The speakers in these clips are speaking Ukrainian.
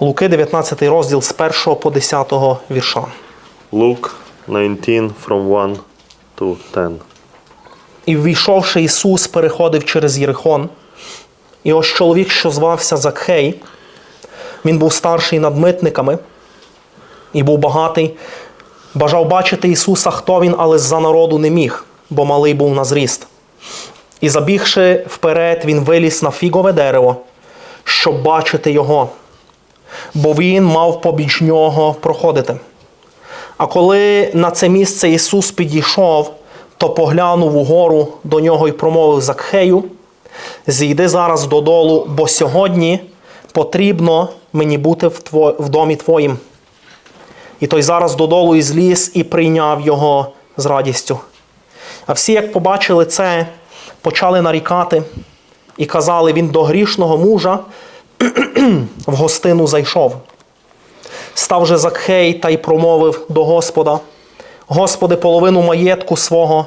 Луки, 19 розділ з 1 по 10 вірша. Luke 19 from 1 to 10. І ввійшовши Ісус, переходив через Єрихон. І ось чоловік, що звався Закхей, він був старший над митниками і був багатий. Бажав бачити Ісуса, хто він, але з-за народу не міг, бо малий був на зріст. І забігши вперед, він виліз на фігове дерево, щоб бачити його, бо він мав побіч нього проходити. А коли на це місце Ісус підійшов, то поглянув угору до нього і промовив Закхею: Зійди зараз додолу, бо сьогодні потрібно мені бути в, тво... в домі твоїм. І той зараз додолу і зліз і прийняв його з радістю. А всі, як побачили це, почали нарікати і казали: він до грішного мужа в гостину зайшов. Став же Закхей та й промовив до Господа: Господи, половину маєтку свого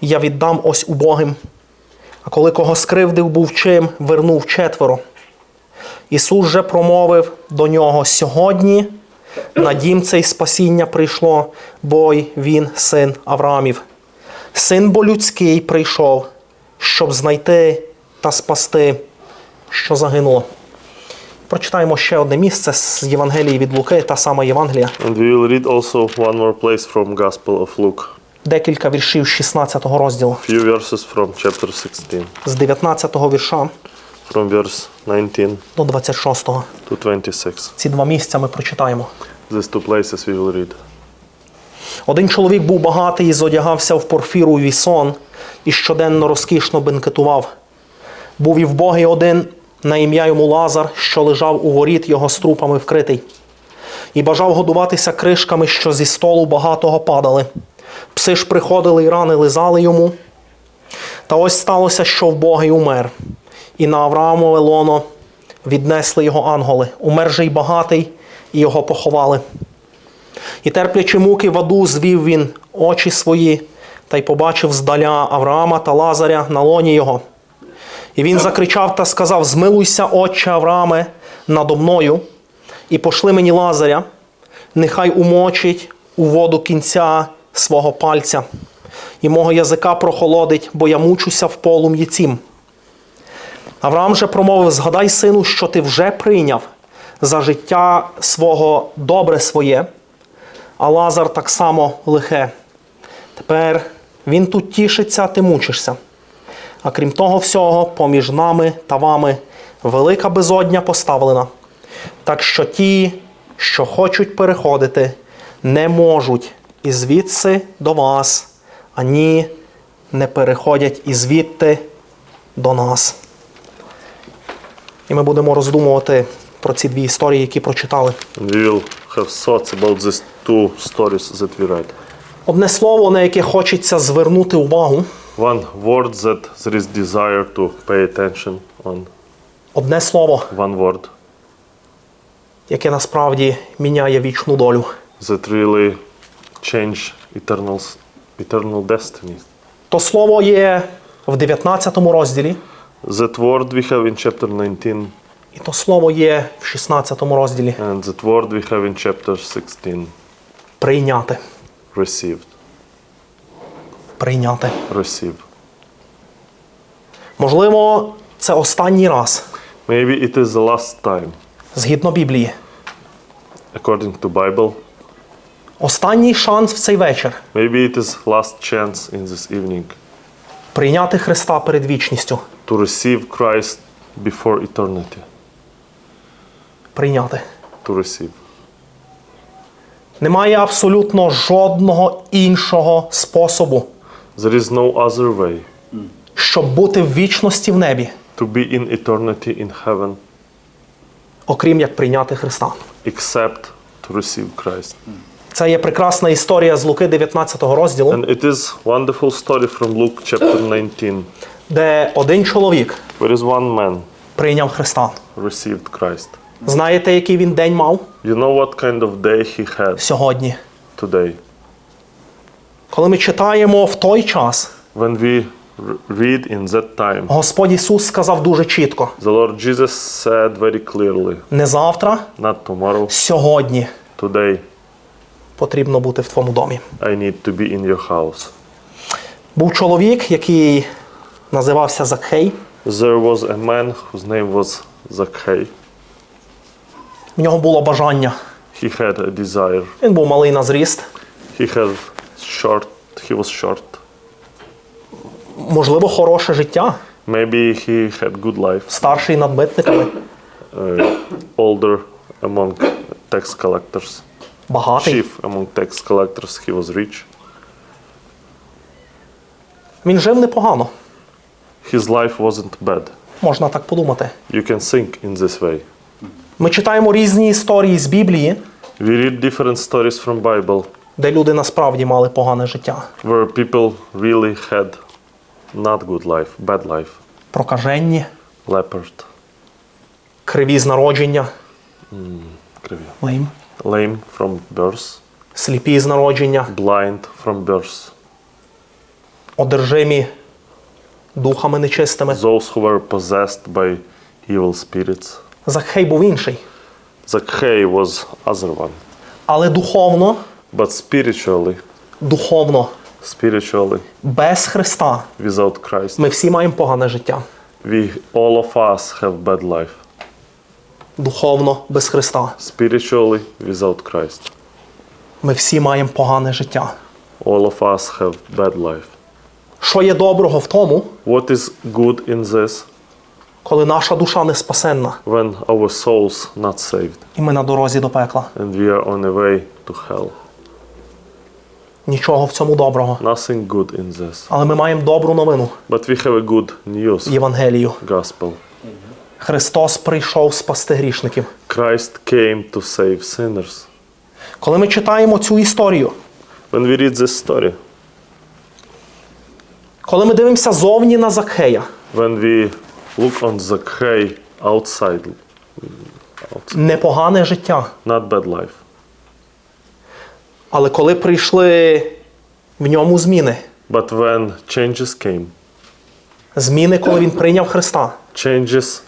я віддам ось убогим. А коли кого скривдив був чим, вернув четверо. Ісус же промовив до нього: Сьогодні на дім цей спасіння прийшло, бо й він син Авраамів. Син бо людський прийшов, щоб знайти та спасти, що загинуло. Прочитаємо ще одне місце з Євангелії від Луки, та сама Євангелія. And we will read also one more place from Gospel of Luke. Декілька віршів 16 розділу, Few verses from chapter 16. з 19 вірша From verse 19 до 26. to 26. Ці два місця ми прочитаємо. These two places we will read. Один чоловік був багатий і зодягався в порфіру і вісон і щоденно розкішно бенкетував. Був і вбогий один на ім'я йому Лазар, що лежав у воріт його струпами вкритий, і бажав годуватися кришками, що зі столу багатого падали. Пси ж приходили і рани лизали йому. Та ось сталося, що вбогий умер, і на Авраамове лоно віднесли його ангели. Умер же й багатий, і його поховали. І терплячи муки в аду, звів він очі свої та й побачив здаля Авраама та Лазаря на лоні його. І він закричав та сказав: Змилуйся, отче Аврааме, надо мною, і пошли мені Лазаря, нехай умочить у воду кінця свого пальця, і мого язика прохолодить, бо я мучуся в полум'ї цім. Авраам же промовив: Згадай, сину, що ти вже прийняв за життя свого добре своє, а Лазар так само лихе. Тепер він тут тішиться, ти мучишся. А крім того всього, поміж нами та вами велика безодня поставлена. Так що ті, що хочуть переходити, не можуть і звідси до вас, ані не переходять і звідти до нас. І ми будемо роздумувати про ці дві історії, які прочитали. We will have thoughts about these two stories that we read. Одне слово, на яке хочеться звернути увагу, One word that there is desire to pay attention on. одне слово, One word яке насправді міняє вічну долю. that really change eternal, eternal destiny. То слово є в 19 розділі, That word we have in chapter 19 і то слово є в 16 розділі and that word we have in chapter 16. прийняти. Received. Прийняти. Receive. Можливо, це останній раз, Maybe it is the last time, згідно Біблії. according to Bible. Останній шанс в цей вечір Maybe it is last chance in this evening прийняти Христа перед вічністю. to receive Christ before eternity. Прийняти. To receive. Немає абсолютно жодного іншого способу, There is no other way щоб бути в вічності в небі, to be in eternity in heaven окрім як прийняти Христа. except to receive Christ. Це є прекрасна історія з Луки 19 розділу, And it is wonderful story from Luke chapter 19, де один чоловік where is one man прийняв Христа. received Christ. Знаєте, який він день мав You know what kind of day he had сьогодні? today? Коли ми читаємо в той час, When we read in that time, Господь Ісус сказав дуже чітко: the Lord Jesus said very clearly, не завтра, not tomorrow, сьогодні today, потрібно бути в твоєму домі. I need to be in your house. Був чоловік, який називався Закхей. There was a man whose name was Zacchaeus. В нього було бажання. He had a desire. Він був малий на зріст, He had short. He was short. можливо, хороше життя, Maybe he had good life. старший над митниками, Uh, older among tax collectors. багатий. Chief among tax collectors. He was rich. Він жив непогано, His life wasn't bad. можна так подумати. You can think in this way. Ми читаємо різні історії з Біблії, We read different stories from Bible де люди насправді мали погане життя. where people really had not good life, bad life, Прокаженні, leopard, криві з народження, криві. лим, lame from birth, сліпі з народження, blind from birth, одержимі духами нечистими. those who were possessed by evil spirits. Закхей був інший. Zacchaeus was other one, Але духовно, but spiritually, духовно, spiritually, без Христа without Christ, ми всі маємо погане життя. we all of us have bad life. Духовно без Христа. Spiritually, without Christ, Ми всі маємо погане життя. all of us have bad life. Що є доброго в тому, What is good in this коли наша душа не спасенна, when our souls not saved і ми на дорозі до пекла? and we are on a way to hell? Нічого в цьому доброго. Nothing good in this. Але ми маємо добру новину But we have a good news Євангелію. gospel. Христос прийшов спасти грішників. Christ came to save sinners. Коли ми читаємо цю історію, When we read this story, коли ми дивимося зовні на Закхея, when we look on Zacchaeus outside, непогане життя. not bad life. Але коли прийшли в ньому зміни, But when changes came, зміни, коли він прийняв Христа, changes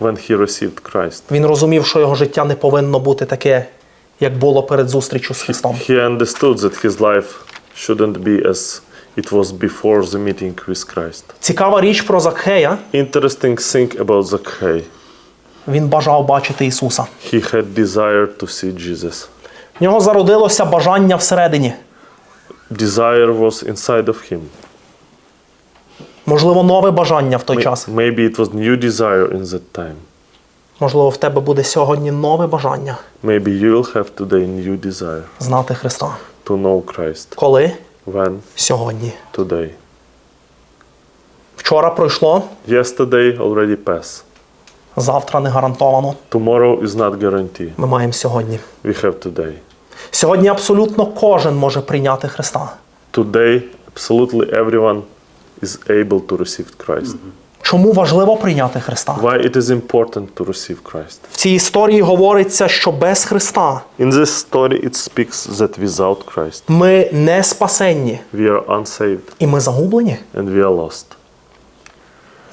when he received Christ, він розумів, що його життя не повинно бути таке, як було перед зустрічю з Христом. he understood that his life shouldn't be as it was before the meeting with Christ. Цікава річ про Закхея, Interesting thing about Zacchaeus. він бажав бачити Ісуса. He had desire to see Jesus. В нього зародилося бажання всередині. Desire was inside of him. Можливо, нове бажання в той час. Maybe it was new desire in that time. Можливо, в тебе буде сьогодні нове бажання Maybe you will have today new desire знати Христа. to know Christ. Коли? When? Сьогодні. Today. Вчора пройшло, Yesterday already passed. завтра не гарантовано. Tomorrow is not guaranteed. Ми маємо сьогодні. We have today. Сьогодні абсолютно кожен може прийняти Христа. Today, absolutely everyone is able to receive Christ. Чому важливо прийняти Христа? Why it is important to receive Christ? В цій історії говориться, що без Христа In this story, it speaks that without Christ, ми не спасенні we are unsaved і ми загублені and we are lost,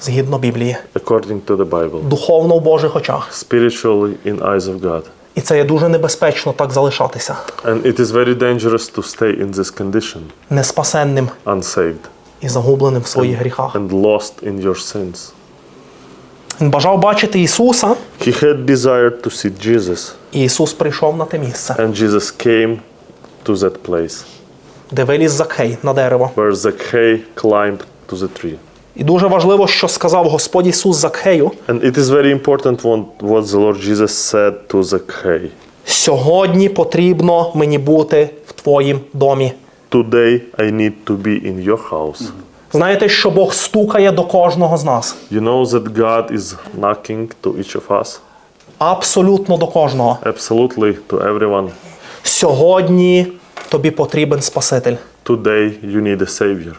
згідно Біблії, according to the Bible, духовно в Божих очах. spiritually in eyes of God. І це є дуже небезпечно так залишатися And it is very dangerous to stay in this condition, неспасенним unsaved і загубленим в своїх гріхах. and lost in your sins. Він бажав бачити Ісуса, He had desire to see Jesus, і Ісус прийшов на те місце, and Jesus came to that place де виліз Закхей на дерево. where Zacchaeus climbed to the tree. І дуже важливо, що сказав Господь Ісус Закхею. And it is very important what, the Lord Jesus said to Zacchaeus. Сьогодні потрібно мені бути в твоїм домі. Today I need to be in your house. Знаєте, що Бог стукає до кожного з нас. You know that God is knocking to each of us, Абсолютно до кожного. absolutely to everyone. Сьогодні тобі потрібен Спаситель, Today you need a Savior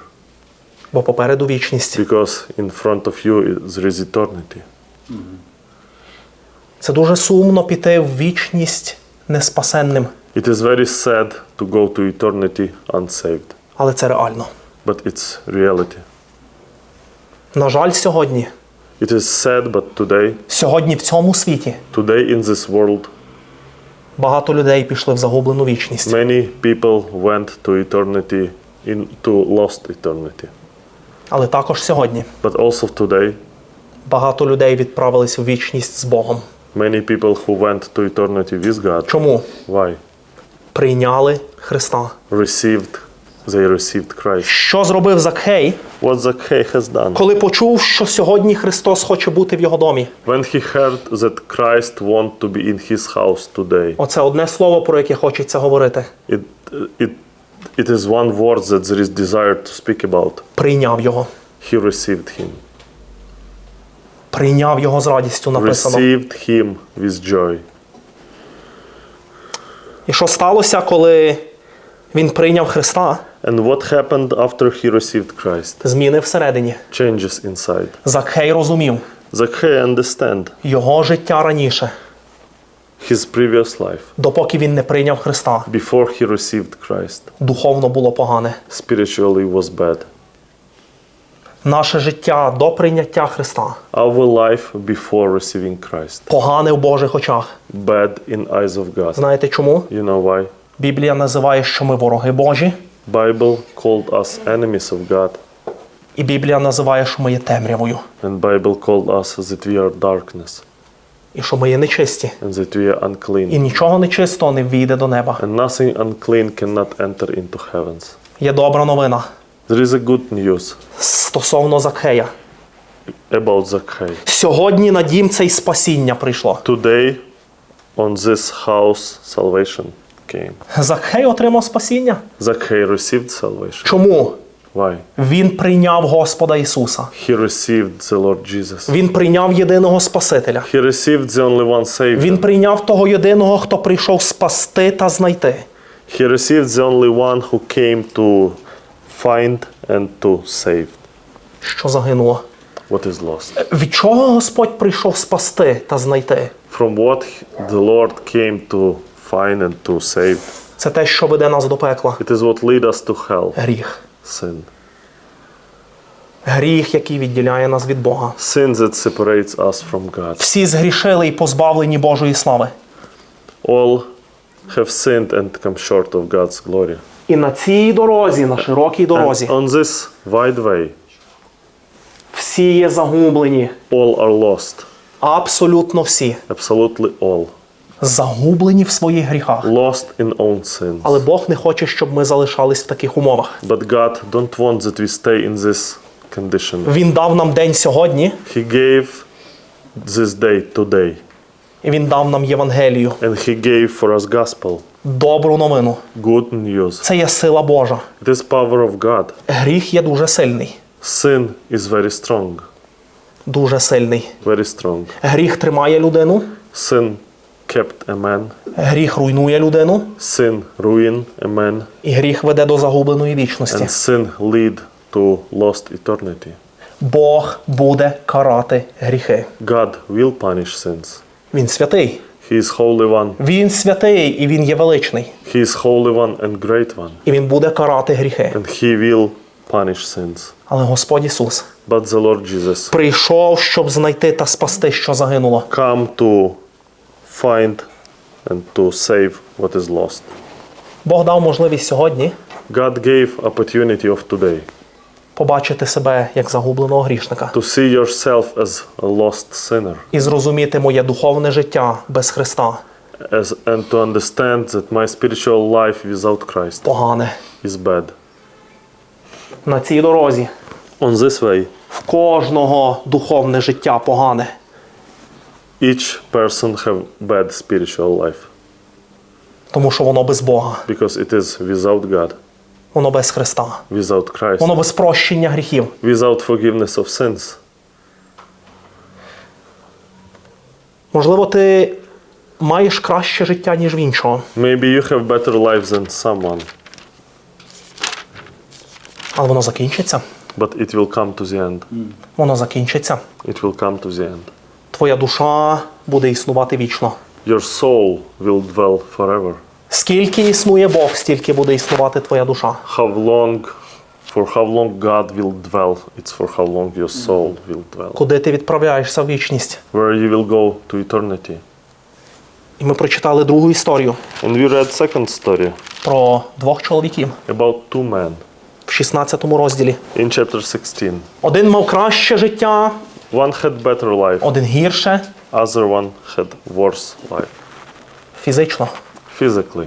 бо попереду вічність. because in front of you is- eternity. Це дуже сумно піти в вічність неспасенним, It is very sad to go to eternity unsaved, але це реально. but it's reality. На жаль, сьогодні, it is sad, but today, сьогодні в цьому світі today in this world, багато людей пішли в загублену вічність. many people went to eternity, into lost eternity. Але також сьогодні But also today, багато людей відправились в вічність з Богом. many people who went to eternity with God. Чому? Why? Прийняли Христа. Received, they received Christ. Що зробив Закхей, What Zacchaeus has done? коли почув, що сьогодні Христос хоче бути в його домі? When he heard that Christ want to be in his house today, Оце одне слово, про яке хочеться говорити. it, it, it is one word that there is desire to speak about. Прийняв його. He received him. Прийняв його з радістю написано. Received him with joy. І що сталося, коли він прийняв Христа? And what happened after he received Christ? Зміни всередині. Changes inside. Закхей розумів Zacchaeus understand його життя раніше, his previous life. допоки він не прийняв Христа. Before he received Christ, Духовно було погане. spiritually was bad. Наше життя до прийняття Христа Our life before receiving Christ. погане в Божих очах. Bad in eyes of God. Знаєте чому? You know why? Біблія називає, що ми вороги Божі, Bible called us enemies of God, і Біблія називає, що ми є темрявою, and Bible called us that we are darkness, і що ми є нечисті. and that we are unclean. І нічого нечистого не війде до неба. And nothing unclean cannot enter into heavens. Є добра новина There is a good news стосовно Закхея. about Zacchaeus. Сьогодні на дім це й спасіння прийшло. Today, on this house, salvation came. Закхей отримав спасіння. Zacchaeus received salvation. Чому? Why? Він прийняв Господа Ісуса. He received the Lord Jesus. Він прийняв єдиного Спасителя. He received the only one Savior. Він прийняв того єдиного, хто прийшов спасти та знайти. He received the only one who came to find and to save що загинуло. what is lost. Від чого Господь прийшов спасти та знайти? From what the Lord came to find and to save. Це те, що веде нас до пекла. It is what lead us to hell, Гріх. Sin. Гріх, який відділяє нас від Бога. Sin that separates us from God. Всі згрішили і позбавлені Божої слави. All have sinned and come short of God's glory. І на цій дорозі, на широкій And дорозі, on this wide way, всі є загублені. all are lost. Абсолютно всі. Absolutely all. Загублені в своїх гріхах. Lost in own sins. Але Бог не хоче, щоб ми залишались в таких умовах. But God don't want that we stay in this condition. Він дав нам день сьогодні, He gave this day today. і Він дав нам Євангелію, And He gave for us gospel, добру новину. good news. Це є сила Божа. It is power of God. Гріх є дуже сильний. Sin is very strong, Дуже сильний. very strong. Гріх тримає людину, Sin kept a man. гріх руйнує людину, Sin ruin a man. і гріх веде до загубленої вічності. And sin lead to lost eternity. Бог буде карати гріхи. God will punish sins. Він святий. He is holy one. Він святий і він є величний. He is holy one and great one. І він буде карати гріхи. And he will punish sins. Але Господь Ісус But the Lord Jesus прийшов, щоб знайти та спасти, що загинуло. come to find and to save what is lost. Бог дав можливість сьогодні God gave opportunity of today побачити себе як загубленого грішника to see yourself as a lost sinner і зрозуміти моє духовне життя без Христа as, and to understand that my spiritual life without Christ погане. is bad. На цій дорозі On this way, в кожного духовне життя погане. Each person have bad spiritual life Тому що воно без Бога, because it is without God, воно без Христа, without Christ, воно без прощення гріхів. without forgiveness of sins. Можливо, ти маєш краще життя, ніж в іншого, Maybe you have better life than someone, але воно закінчиться. but it will come to the end. Воно закінчиться. It will come to the end. Твоя душа буде існувати вічно. Your soul will dwell forever. Скільки існує Бог, стільки буде існувати твоя душа. How long For how long God will dwell, it's for how long your soul will dwell. Куди ти відправляєшся в вічність? Where you will go to eternity. І ми прочитали другу історію And we read second story про двох чоловіків about two men в 16 розділі. in chapter 16. Один мав краще життя, One had better life, один гірше other one had worse life фізично, physically,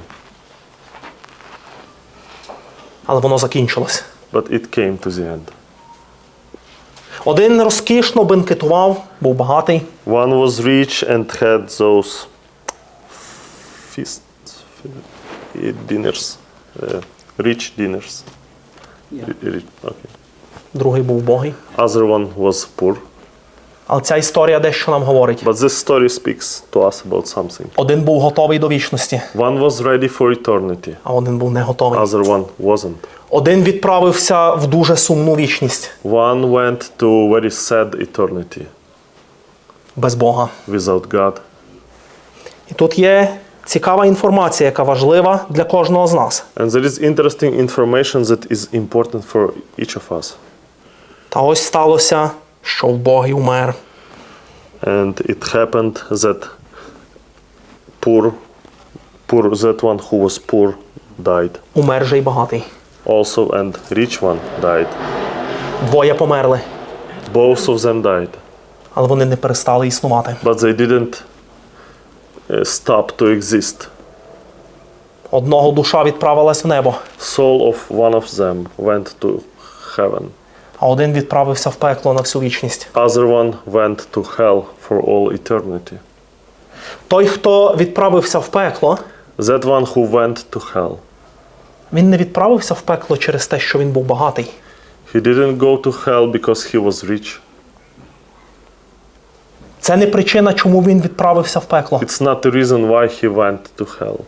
але воно закінчилось. but it came to the end. Один розкішно бенкетував, був багатий, One was rich and had those feasts, f- dinners, uh, rich dinners. Ri- Rich, okay. другий був богий. Other one was poor. Але ця історія дещо нам говорить. But this story speaks to us about something. Один був готовий до вічності, One was ready for eternity, а один був не готовий. other one wasn't. Один відправився в дуже сумну вічність One went to very sad eternity без Бога. without God. І тут є цікава інформація, яка важлива для кожного з нас. And there is interesting information that is important for each of us. Та ось сталося, що в Богі умер. And it happened that poor, poor, that one who was poor died. Умер же й багатий. Also, and rich one died. Двоє померли, Both of them died, але вони не перестали існувати. but they didn't uh, stop to exist. Одного душа відправилась в небо, Soul of one of them went to heaven. А один відправився в пекло на всю вічність. Other one went to hell for all eternity. Той, хто відправився в пекло, That one who went to hell, він не відправився в пекло через те, що він був багатий. he didn't go to hell because he was rich. Це не причина, чому він відправився в пекло. It's not the reason why he went to hell.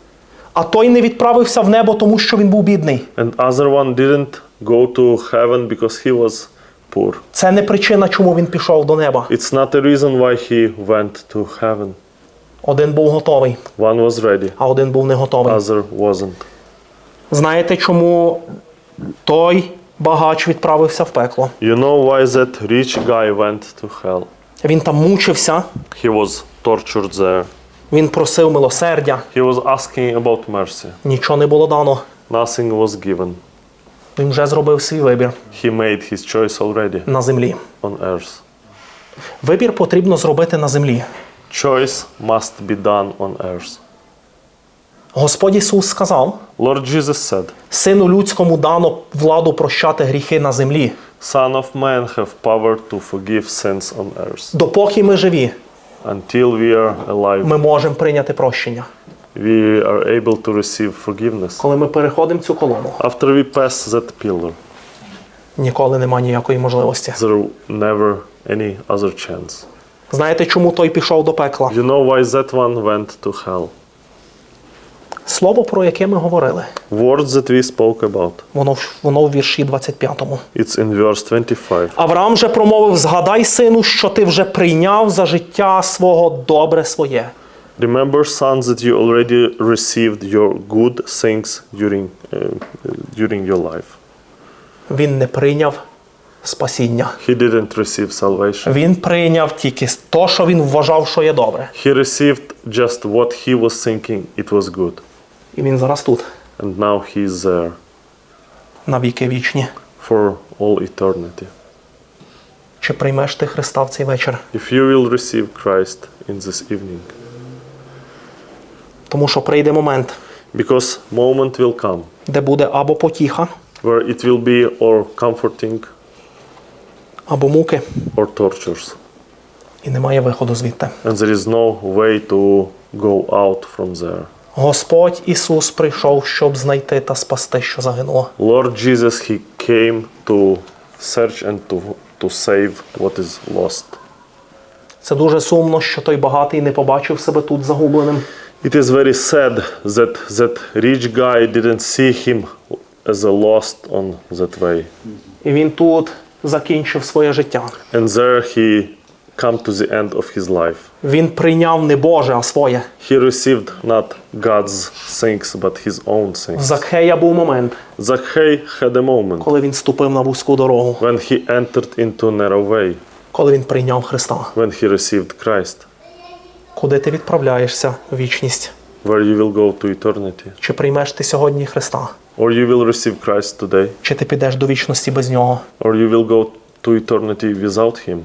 А той не відправився в небо, тому що він був бідний. And other one didn't go to heaven because he was poor. Це не причина, чому він пішов до неба. It's not the reason why he went to heaven. Один був готовий, One was ready, а один був не готовий. other wasn't. Знаєте, чому той багач відправився в пекло? You know why that rich guy went to hell? Він там мучився, He was tortured there. він просив милосердя, He was asking about mercy. нічого не було дано. Nothing was given. Він вже зробив свій вибір He made his choice already на землі. on earth. Вибір потрібно зробити на землі. Choice must be done on earth. Господь Ісус сказав: Lord Jesus said, Сину людському дано владу прощати гріхи на землі, Son of man have power to forgive sins on earth. допоки ми живі, Until we are alive, ми можемо прийняти прощення. We are able to receive forgiveness. Коли ми переходимо цю колону, After we pass that pillar, ніколи немає ніякої можливості. there never any other chance. Знаєте, чому той пішов до пекла? You know why that one went to hell? Слово, про яке ми говорили, Words that we spoke about. воно, в- воно в вірші 25. It's in verse 25. Авраам же промовив: Згадай, сину, що ти вже прийняв за життя свого добре своє. Remember, sons, that you already received your good things during, uh, during your life. Він не прийняв спасіння. He didn't receive salvation. Він прийняв тільки то, що він вважав, що є добре. He received just what he was thinking it was good. І він зараз тут, And now he is there на віки вічні. for all eternity. Чи приймеш ти Христа в цей вечір? If you will receive Christ in this evening, Тому що прийде момент, because moment will come де буде або потіха, where it will be or comforting або муки, or tortures. і немає виходу звідти. And there is no way to go out from there. Господь Ісус прийшов, щоб знайти та спасти, що загинуло. Lord Jesus, He came to search and to, to save what is lost. Це дуже сумно, що той багатий не побачив себе тут загубленим. It is very sad that that rich guy didn't see him as a lost on that way. І він тут закінчив своє життя. And there he come to the end of his life. Він прийняв не Боже, а своє. He received not God's things, but his own things. Закхея був момент, Zacchaeus had a moment коли він ступив на вузьку дорогу, when he entered into narrow way, коли він прийняв Христа. when he received Christ. Куди ти відправляєшся в вічність? Where you will go to eternity. Чи приймеш ти сьогодні Христа? Or you will receive Christ today, Чи ти підеш до вічності без нього? or you will go to eternity without him.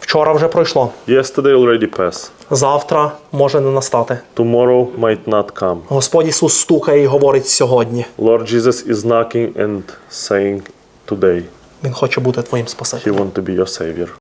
Вчора вже пройшло. Yesterday already passed. Завтра може не настати. Tomorrow might not come. Господь Ісус стукає і говорить сьогодні. Lord Jesus is knocking and saying today Він хоче бути твоїм he спасителем. want to be your savior.